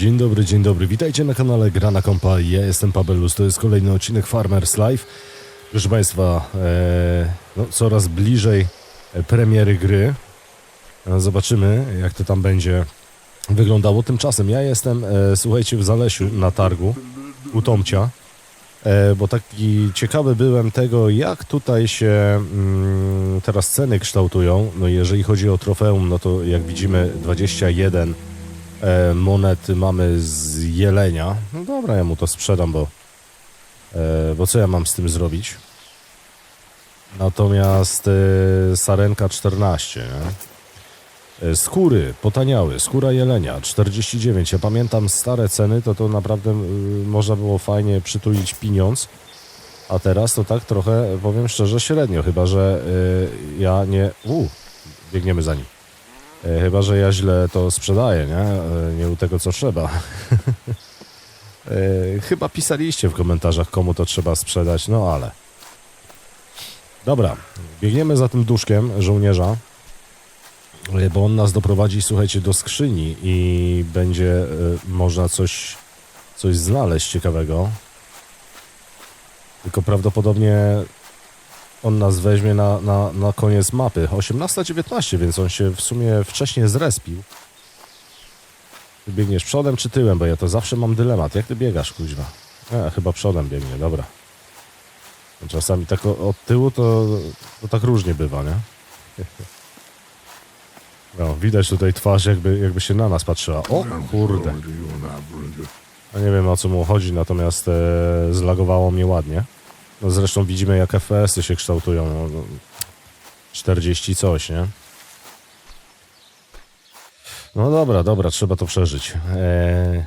Dzień dobry, dzień dobry. Witajcie na kanale Gra na Kompa. Ja jestem Pabelus. To jest kolejny odcinek Farmers Live. Proszę Państwa, e, no, coraz bliżej premiery gry. E, Zobaczymy, jak to tam będzie wyglądało. Tymczasem ja jestem, e, słuchajcie, w Zalesiu na targu u Tomcia, e, bo taki ciekawy byłem tego, jak tutaj się mm, teraz ceny kształtują. No jeżeli chodzi o trofeum, no to jak widzimy 21 e, monet mamy z jelenia. No dobra, ja mu to sprzedam, bo, e, bo co ja mam z tym zrobić? Natomiast e, sarenka 14, nie? E, Skóry potaniały, skóra jelenia 49. Ja pamiętam stare ceny, to to naprawdę y, można było fajnie przytulić pieniądz. A teraz to tak trochę, powiem szczerze, średnio, chyba że y, ja nie. U, biegniemy za nim. E, Chyba, że ja źle to sprzedaję, nie? E, Nie u tego, co trzeba. E, Chyba pisaliście w komentarzach, komu to trzeba sprzedać, no ale. Dobra, biegniemy za tym duszkiem żołnierza, bo on nas doprowadzi, słuchajcie, do skrzyni i będzie można coś, coś znaleźć ciekawego. Tylko prawdopodobnie on nas weźmie na, na, na koniec mapy. 18-19, więc on się w sumie wcześniej zrespił. Ty biegniesz przodem czy tyłem, bo ja to zawsze mam dylemat. Jak ty biegasz, kuźwa? E, chyba przodem biegnie, dobra. Czasami tak od tyłu to, to tak różnie bywa, nie? No, widać tutaj twarz, jakby, jakby się na nas patrzyła. O kurde. A nie wiem o co mu chodzi, natomiast e, zlagowało mnie ładnie. No zresztą widzimy jak FPS-y się kształtują. No, no, 40 coś, nie? No dobra, dobra, trzeba to przeżyć. Eee,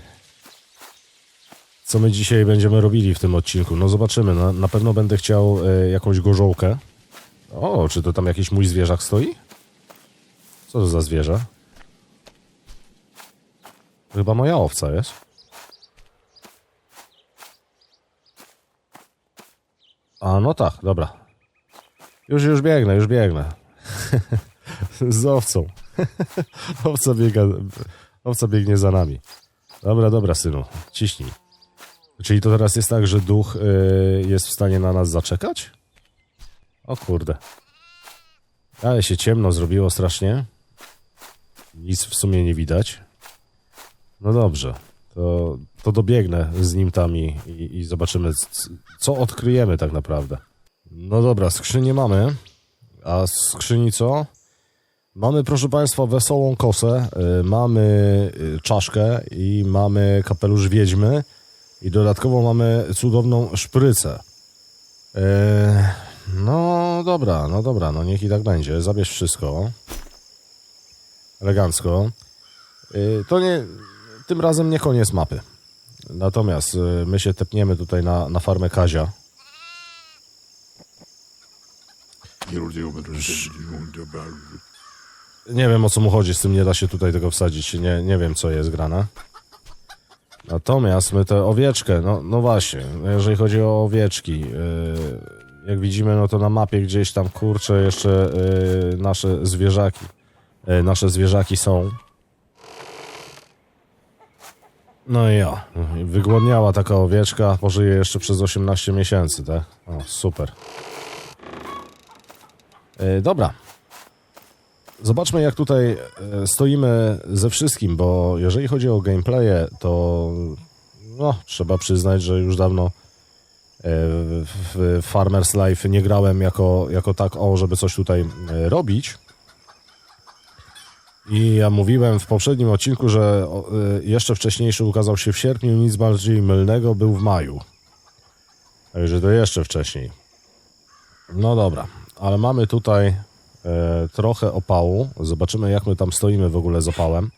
co my dzisiaj będziemy robili w tym odcinku? No zobaczymy. Na, na pewno będę chciał e, jakąś gorzołkę. O, czy to tam jakiś mój zwierzak stoi? Co to za zwierzę? Chyba moja owca jest. A no tak, dobra. Już, już biegnę, już biegnę. Z owcą. owca biega, owca biegnie za nami. Dobra, dobra, synu, ciśnij. Czyli to teraz jest tak, że duch y, jest w stanie na nas zaczekać? O kurde. Ale się ciemno zrobiło strasznie. Nic w sumie nie widać. No dobrze. To, to dobiegnę z nim tam i, i, i zobaczymy, co odkryjemy tak naprawdę. No dobra, skrzynię mamy. A z skrzyni co? Mamy, proszę Państwa, wesołą kosę, y, mamy y, czaszkę i mamy kapelusz wiedźmy i dodatkowo mamy cudowną szprycę. Y, no dobra, no dobra, no niech i tak będzie. Zabierz wszystko. Elegancko. Y, to nie, tym razem nie koniec mapy. Natomiast y, my się tepniemy tutaj na, na farmę Kazia. Nie wiem o co mu chodzi, z tym nie da się tutaj tego wsadzić. Nie, nie wiem co jest grane. Natomiast my tę owieczkę, no, no właśnie, jeżeli chodzi o owieczki, yy, jak widzimy, no to na mapie gdzieś tam kurczę jeszcze yy, nasze zwierzaki, nasze zwierzaki są. No i ja, wygłodniała taka owieczka, pożyje jeszcze przez 18 miesięcy, tak? O, super. Yy, dobra, Zobaczmy, jak tutaj e, stoimy ze wszystkim, bo jeżeli chodzi o gameplaye, to no, trzeba przyznać, że już dawno e, w Farmers Life nie grałem jako, jako tak, o, żeby coś tutaj e, robić. I ja mówiłem w poprzednim odcinku, że e, jeszcze wcześniejszy ukazał się w sierpniu, nic bardziej mylnego był w maju. Także to jeszcze wcześniej. No dobra, ale mamy tutaj e, trochę opału. Zobaczymy, jak my tam stoimy w ogóle z opałem.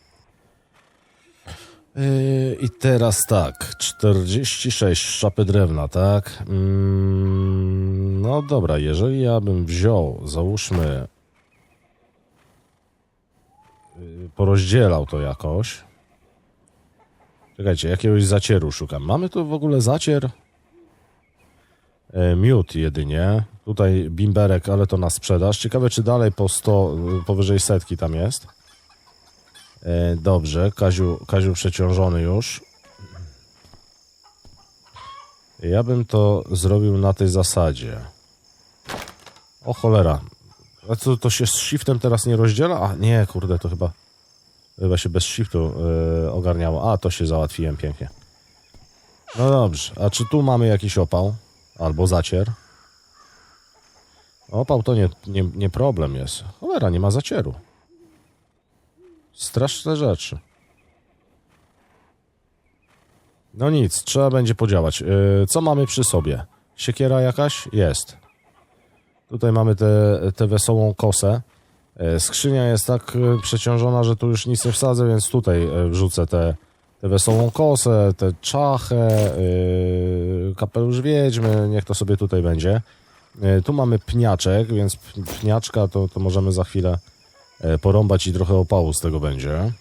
E, I teraz tak, 46 szapy drewna, tak? Mm, no dobra, jeżeli ja bym wziął, załóżmy, y, porozdzielał to jakoś. Czekajcie, jakiegoś zacieru szukam. Mamy tu w ogóle zacier? E, Miód jedynie. Tutaj bimberek, ale to na sprzedaż. Ciekawe, czy dalej po 100, y, powyżej setki tam jest. E, dobrze, Kaziu, Kaziu przeciążony już. Ja bym to zrobił na tej zasadzie. O cholera. A co, to się z shiftem teraz nie rozdziela? A nie, kurde, to chyba... Chyba się bez shiftu e, ogarniało. A, to się załatwiłem pięknie. No dobrze, a czy tu mamy jakiś opał? Albo zacier? Opał to nie, nie, nie problem jest. Cholera, nie ma zacieru. Straszne rzeczy. No nic, trzeba będzie podziałać. Yy, co mamy przy sobie? Siekiera jakaś? Jest. Tutaj mamy tę wesołą kosę. Yy, skrzynia jest tak yy, przeciążona, że tu już nic nie wsadzę, więc tutaj yy, wrzucę tę wesołą kosę, tę czachę, kapelusz wiedźmy, niech to sobie tutaj będzie. Tu mamy pniaczek, więc pniaczka to, to możemy za chwilę porąbać i trochę opału z tego będzie.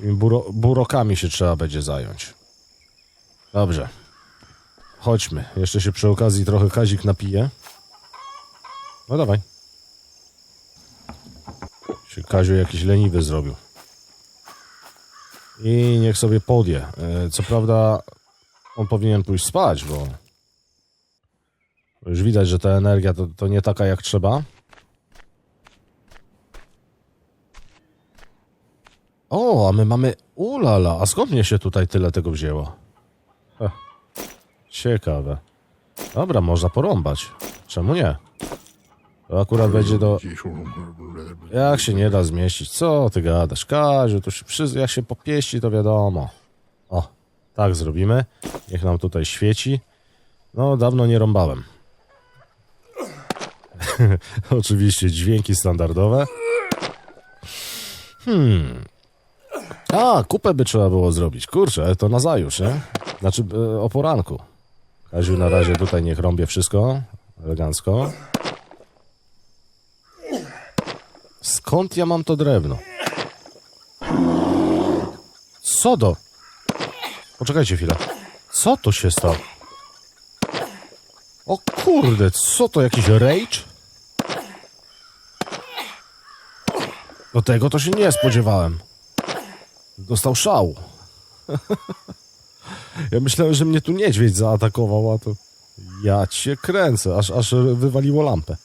Yy. Buro, burokami się trzeba będzie zająć. Dobrze. Chodźmy. Jeszcze się przy okazji trochę Kazik napije. No dawaj. Się Kaziu jakiś leniwy zrobił. I niech sobie podje. E, Co prawda on powinien pójść spać, bo już widać, że ta energia to, to nie taka jak trzeba. O, a my mamy... Ulala, a skąd mnie się tutaj tyle tego wzięło? Heh. Ciekawe. Dobra, można porąbać. Czemu nie? To akurat będzie do... Jak się nie da zmieścić? Co ty gadasz? Kaziu, to się przy... jak się popieści, to wiadomo. O, tak zrobimy. Niech nam tutaj świeci. No, dawno nie rąbałem. Oczywiście dźwięki standardowe. Hmm. A, kupę by trzeba było zrobić. Kurczę, to na zajutrz, nie? Znaczy e, o poranku. Kaziu na razie tutaj niech rąbie wszystko. Elegancko. Skąd ja mam to drewno? Co do? Poczekajcie chwilę. Co to się stało? O kurde, co to, jakiś rage? Do tego to się nie spodziewałem. Dostał szału. ja myślałem, że mnie tu niedźwiedź zaatakował, a to... Ja cię kręcę, aż, aż wywaliło lampę.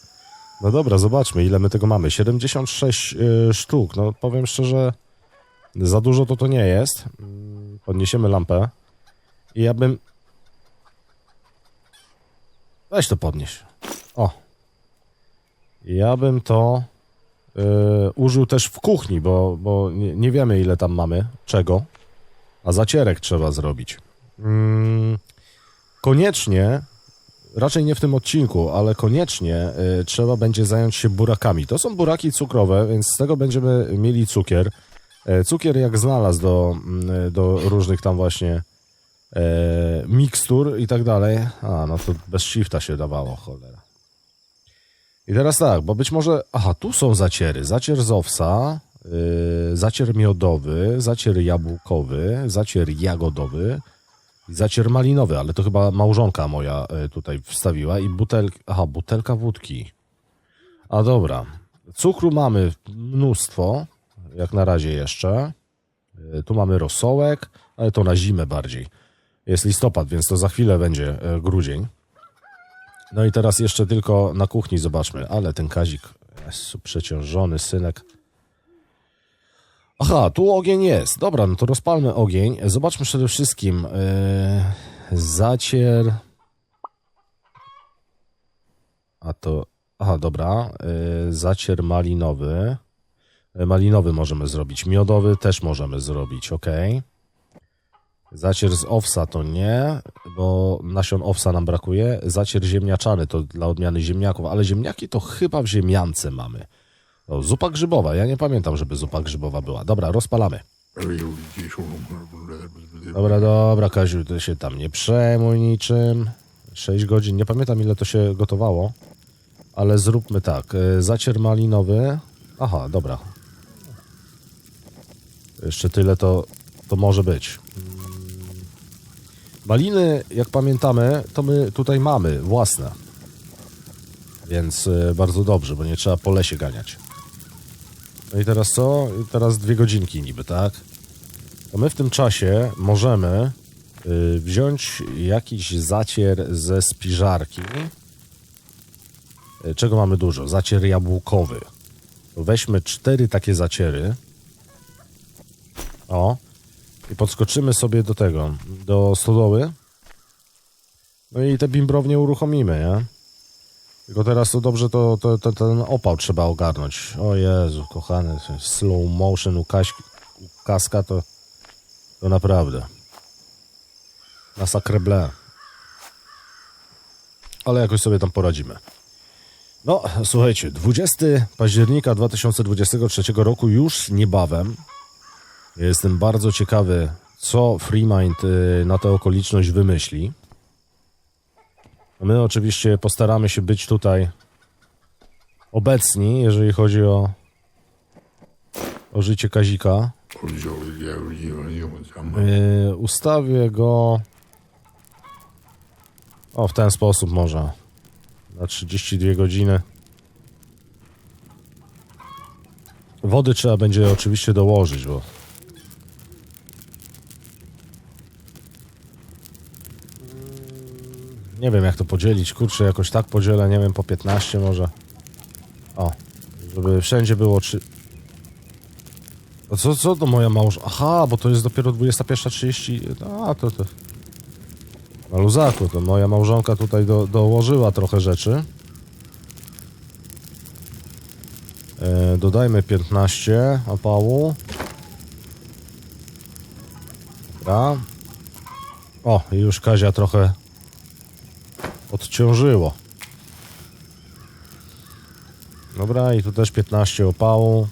No dobra, zobaczmy, ile my tego mamy. 76 y, sztuk. No powiem szczerze, za dużo to to nie jest. Mm, Podniesiemy lampę. I ja bym... Weź to podnieś. O. Ja bym to y, użył też w kuchni, bo, bo nie, nie wiemy ile tam mamy, czego. A zacierek trzeba zrobić. Mm, koniecznie raczej nie w tym odcinku, ale koniecznie y, trzeba będzie zająć się burakami. To są buraki cukrowe, więc z tego będziemy mieli cukier. E, cukier jak znalazł do, mm, do różnych tam właśnie e, mikstur i tak dalej. A, no to bez shifta się dawało, cholera. I teraz tak, bo być może... Aha, tu są zaciery. Zacier z owsa, zacier miodowy, zacier jabłkowy, zacier jagodowy, i Zacier malinowy, ale to chyba małżonka moja e, tutaj wstawiła i butelka, aha, butelka wódki. A dobra. Cukru mamy mnóstwo, jak na razie jeszcze. E, Tu mamy rosołek, ale to na zimę bardziej. Jest listopad, więc to za chwilę będzie grudzień. No i teraz jeszcze tylko na kuchni zobaczmy, ale ten kazik jest przeciążony, synek. Aha, tu ogień jest. Dobra, no to rozpalmy ogień. Zobaczmy przede wszystkim. Yy, zacier. A to. Aha, dobra. Yy, zacier malinowy. Yy, Malinowy możemy zrobić. Miodowy też możemy zrobić, ok. Zacier z owsa to nie, bo nasion owsa nam brakuje. Zacier ziemniaczany to dla odmiany ziemniaków, ale ziemniaki to chyba w ziemiance mamy. O, zupa grzybowa. Ja nie pamiętam, żeby zupa grzybowa była. Dobra, rozpalamy. Dobra, dobra, Kaziu, ty się tam nie przejmuj niczym. 6 godzin, nie pamiętam ile to się gotowało, ale zróbmy tak. y, Zacier malinowy. Aha, dobra. Jeszcze tyle to, to może być. Mm. Maliny, jak pamiętamy, to my tutaj mamy własne. Więc y, bardzo dobrze, bo nie trzeba po lesie ganiać. No i teraz co? Teraz dwie godzinki niby, tak? To my w tym czasie możemy y, wziąć jakiś zacier ze spiżarki. Y, czego mamy dużo? Zacier jabłkowy. Weźmy cztery takie zaciery. O. I podskoczymy sobie do tego, do stodoły. No i te bimbrownie uruchomimy, nie? Tylko teraz to dobrze to, to, to ten opał trzeba ogarnąć. O Jezu, kochany, slow motion u, Kaś, u Kaska to, to naprawdę. Na sakreble. Ale jakoś sobie tam poradzimy. No, słuchajcie, 20 października 2023 roku już niebawem. Jestem bardzo ciekawy, co FreeMind y, na tę okoliczność wymyśli. My oczywiście postaramy się być tutaj obecni, jeżeli chodzi o, o życie Kazika. Yy, ustawię go. O, w ten sposób może. Na 32 godziny. Wody trzeba będzie oczywiście dołożyć, bo nie wiem jak to podzielić. Kurczę, jakoś tak podzielę, nie wiem, po 15 może. O, żeby wszędzie było trzy. Co, co to moja małż... Aha, bo to jest dopiero 21.30. A, to to... Na luzaku, to moja małżonka tutaj do, dołożyła trochę rzeczy. E, dodajmy 15 opału. Dobra. O, i już Kazia trochę odciążyło. Dobra, i tu też 15 opału.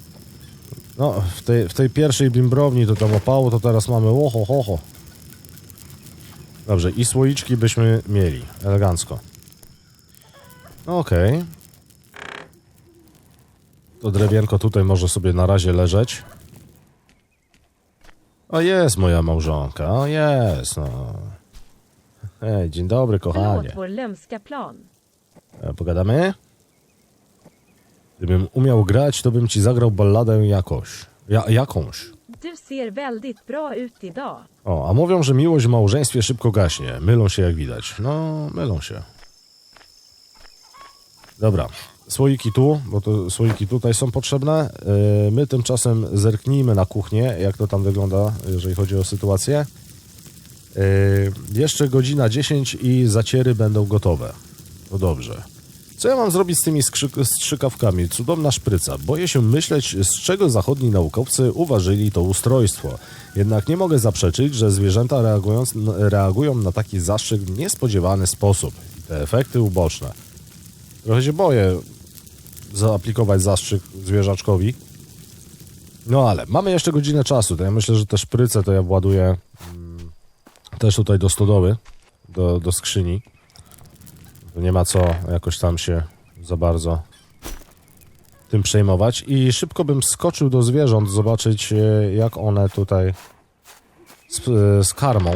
No, w tej, w tej pierwszej bimbrowni to tam opało, to teraz mamy oho, ho, ho. Dobrze, i słoiczki byśmy mieli, elegancko. No okej. To drewienko tutaj może sobie na razie leżeć. O, jest moja małżonka, o, jest, no. Hej, dzień dobry, kochanie. Förlåt vår lömska plan. E, Pogadamy? Gdybym umiał grać, to bym ci zagrał balladę jakoś. Ja, jakąś. Du ser väldigt bra ut idag. O, a mówią, że miłość w małżeństwie szybko gaśnie. Mylą się jak widać. No, mylą się. Dobra. Słoiki tu, bo to słoiki tutaj są potrzebne. Yy, my tymczasem zerknijmy na kuchnię, jak to tam wygląda, jeżeli chodzi o sytuację. Yy, jeszcze godzina 10 i zaciery będą gotowe. No dobrze. Co ja mam zrobić z tymi strzykawkami? Cudowna szpryca. Boję się myśleć, z czego zachodni naukowcy uważyli to ustrojstwo. Jednak nie mogę zaprzeczyć, że zwierzęta reagują na taki zastrzyk w niespodziewany sposób. I Te efekty uboczne. Trochę się boję zaaplikować zastrzyk zwierzaczkowi. No ale mamy jeszcze godzinę czasu, to ja myślę, że te szpryce to ja właduję mm, też tutaj do stodoły, do, do skrzyni. Nie ma co jakoś tam się za bardzo tym przejmować. I szybko bym skoczył do zwierząt, zobaczyć e, jak one tutaj z, e, z karmą.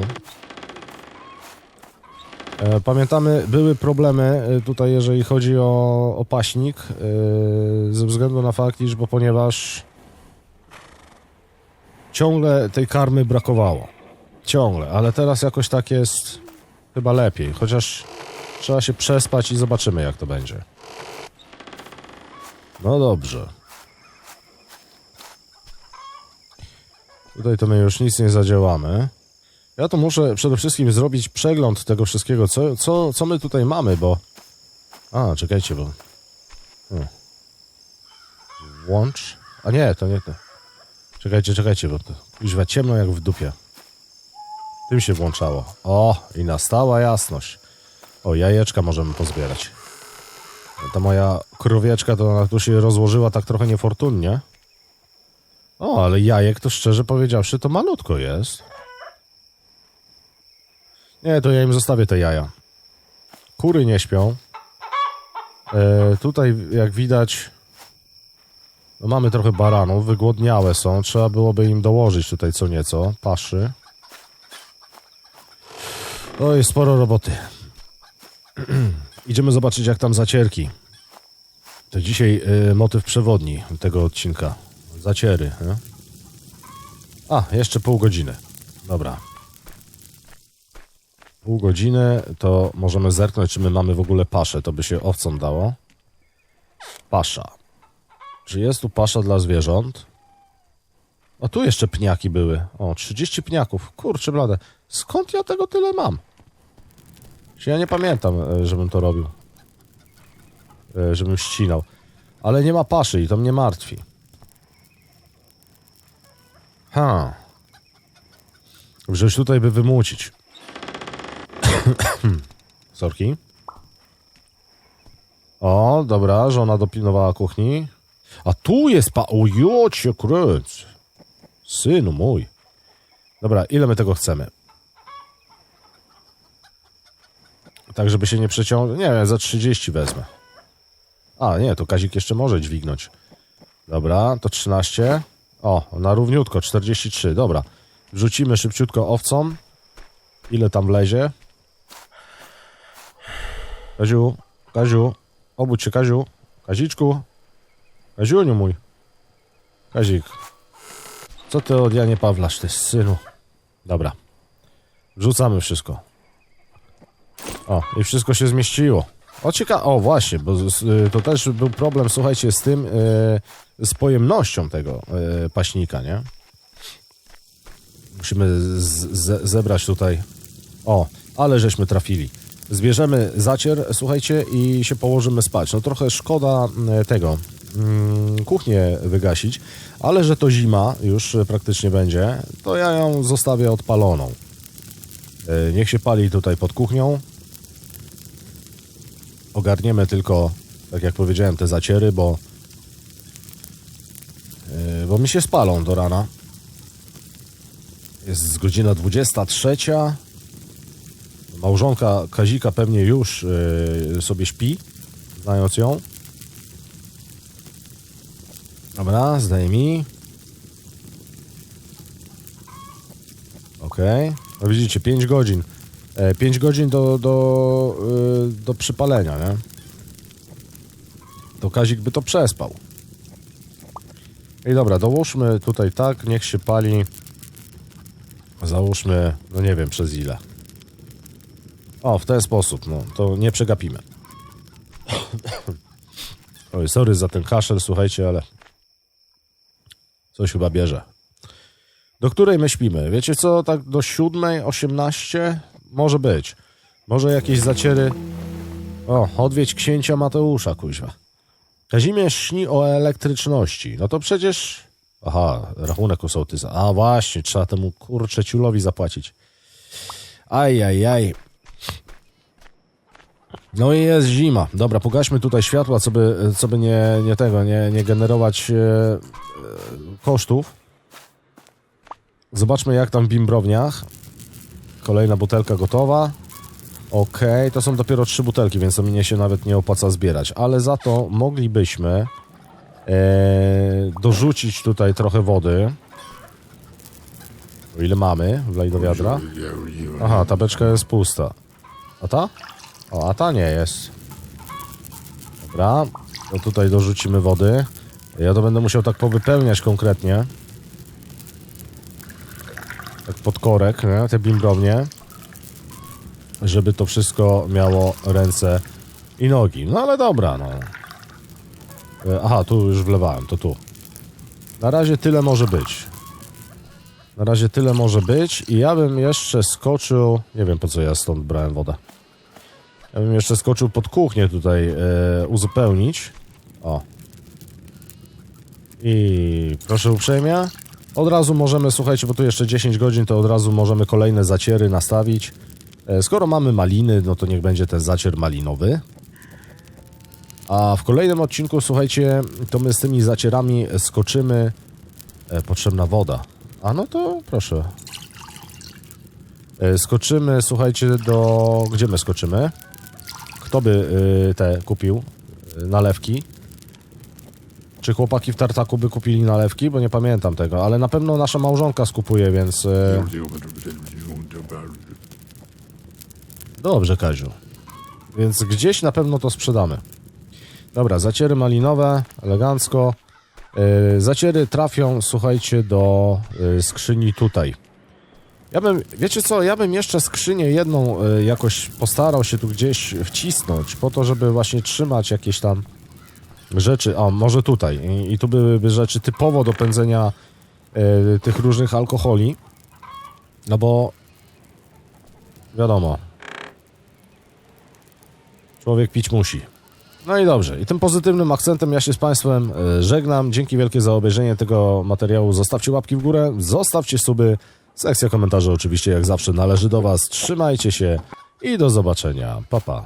E, Pamiętamy, były problemy tutaj, jeżeli chodzi o, paśnik, ze względu na fakt, iż bo ponieważ ciągle tej karmy brakowało. Ciągle, ale teraz jakoś tak jest chyba lepiej, chociaż trzeba się przespać i zobaczymy jak to będzie. No dobrze. Tutaj to my już nic nie zadziałamy. Ja to muszę przede wszystkim zrobić przegląd tego wszystkiego, co, co, co my tutaj mamy, bo... A, czekajcie, bo... Hmm. Włącz... A nie, to nie to. Czekajcie, czekajcie, bo to kuźwa ciemno jak w dupie. Tym się włączało. O, i nastała jasność. O, jajeczka możemy pozbierać. Ta moja krowieczka to ona tu się rozłożyła tak trochę niefortunnie. O, ale jajek to szczerze powiedziawszy to malutko jest. Nie, to ja im zostawię te jaja. Kury nie śpią. E, tutaj, jak widać, no mamy trochę baranów, wygłodniałe są. Trzeba byłoby im dołożyć tutaj co nieco, paszy. O, jest sporo roboty. Idziemy zobaczyć, jak tam zacierki. To dzisiaj y, motyw przewodni tego odcinka. zaciery. Nie? A, jeszcze pół godziny. Dobra. Pół godziny to możemy zerknąć, czy my mamy w ogóle paszę. To by się owcom dało. Pasza. Czy jest tu pasza dla zwierząt? O, tu jeszcze pniaki były. O, 30 pniaków. Kurczę blade. Skąd ja tego tyle mam? Się Ja nie pamiętam, e, żebym to robił. E, Żebym ścinał. Ale nie ma paszy i to mnie martwi. Ha. Żeś tutaj by wymucić. Sorki. O, dobra, żona dopilnowała kuchni. A tu jest pa... O, jocie kręc. Synu mój. Dobra, ile my tego chcemy? Tak, żeby się nie przeciągnąć. Nie za 30 wezmę. A, nie, to Kazik jeszcze może dźwignąć. Dobra, to 13. O, na równiutko, 43. Dobra. Wrzucimy szybciutko owcom. Ile tam wlezie? Kaziu, Kaziu, obudź się, Kaziu. Kaziczku. Kaziuniu mój. Kazik. Co ty od Janie Pawlasz, ty synu? Dobra. Wrzucamy wszystko. O, i wszystko się zmieściło. O, cieka... O, właśnie, bo y, to też był problem, słuchajcie, z tym, y, z pojemnością tego y, paśnika, nie? Musimy zebrać tutaj... O, ale żeśmy trafili. Zbierzemy zacier, słuchajcie, i się położymy spać. No trochę szkoda y, tego, mm, kuchnię wygasić, ale że to zima już praktycznie będzie, to ja ją zostawię odpaloną. Niech się pali tutaj pod kuchnią. Ogarniemy tylko, tak jak powiedziałem, te zaciery, bo yy, bo mi się spalą do rana. Jest godzina 23. Małżonka Kazika pewnie już yy, sobie śpi, znając ją. Dobra, zdejmij. Okej. No widzicie, 5 godzin. 5 godzin do, do, y, do przypalenia, nie? To Kazik by to przespał. I dobra, dołóżmy tutaj tak, niech się pali. Załóżmy, no nie wiem przez ile. O, w ten sposób, no, to nie przegapimy. Oj, sorry za ten kaszel, słuchajcie, ale coś chyba bierze. Do której my śpimy? Wiecie co, tak do siódmej, 18? Może być. Może jakieś zaciery. O, odwiedź księcia Mateusza, kuźwa. Kazimierz śni o elektryczności. No to przecież... Aha, rachunek u sołtysa. A właśnie, trzeba temu kurczę ciulowi zapłacić. Aj, aj, aj. No i jest zima. Dobra, pogaśmy tutaj światła, co by, co by nie, nie tego, nie, nie generować e, e, kosztów. Zobaczmy jak tam w bimbrowniach. Kolejna butelka gotowa. Okej, to są dopiero trzy butelki, więc to mnie się nawet nie opłaca zbierać. Ale za to moglibyśmy e, dorzucić tutaj trochę wody. O ile mamy, wlej do wiadra. Aha, ta beczka jest pusta. A ta? O, a ta nie jest. Dobra, to tutaj dorzucimy wody. Ja to będę musiał tak powypełniać konkretnie. Tak pod korek, nie? te bimbrownie. Żeby to wszystko miało ręce i nogi. No ale dobra, no. E, Aha, tu już wlewałem, to tu. Na razie tyle może być. Na razie tyle może być i ja bym jeszcze skoczył... Nie wiem po co ja stąd brałem wodę. Ja bym jeszcze skoczył pod kuchnię tutaj e, uzupełnić. O. I proszę uprzejmie. Od razu możemy, słuchajcie, bo tu jeszcze 10 godzin, to od razu możemy kolejne zaciery nastawić. E, skoro mamy maliny, no to niech będzie ten zacier malinowy. A w kolejnym odcinku, słuchajcie, to my z tymi zacierami skoczymy. E, potrzebna woda. A no to proszę. E, skoczymy, słuchajcie, do... Gdzie my skoczymy? Kto by te kupił? Nalewki? Czy chłopaki w tartaku by kupili nalewki? Bo nie pamiętam tego, ale na pewno nasza małżonka skupuje, więc... Y, dobrze, Kaziu. Więc gdzieś na pewno to sprzedamy. Dobra, zaciery malinowe, elegancko. E, zaciery trafią, słuchajcie, do e, skrzyni tutaj. Ja bym, wiecie co, ja bym jeszcze skrzynię jedną e, jakoś postarał się tu gdzieś wcisnąć, po to, żeby właśnie trzymać jakieś tam rzeczy, o, może tutaj. I, i tu byłyby rzeczy typowo do pędzenia e, tych różnych alkoholi. No bo wiadomo, człowiek pić musi. No i dobrze. I tym pozytywnym akcentem ja się z Państwem e, żegnam. Dzięki wielkie za obejrzenie tego materiału. Zostawcie łapki w górę, zostawcie suby. Sekcja komentarzy oczywiście jak zawsze należy do Was. Trzymajcie się i do zobaczenia. Pa, pa.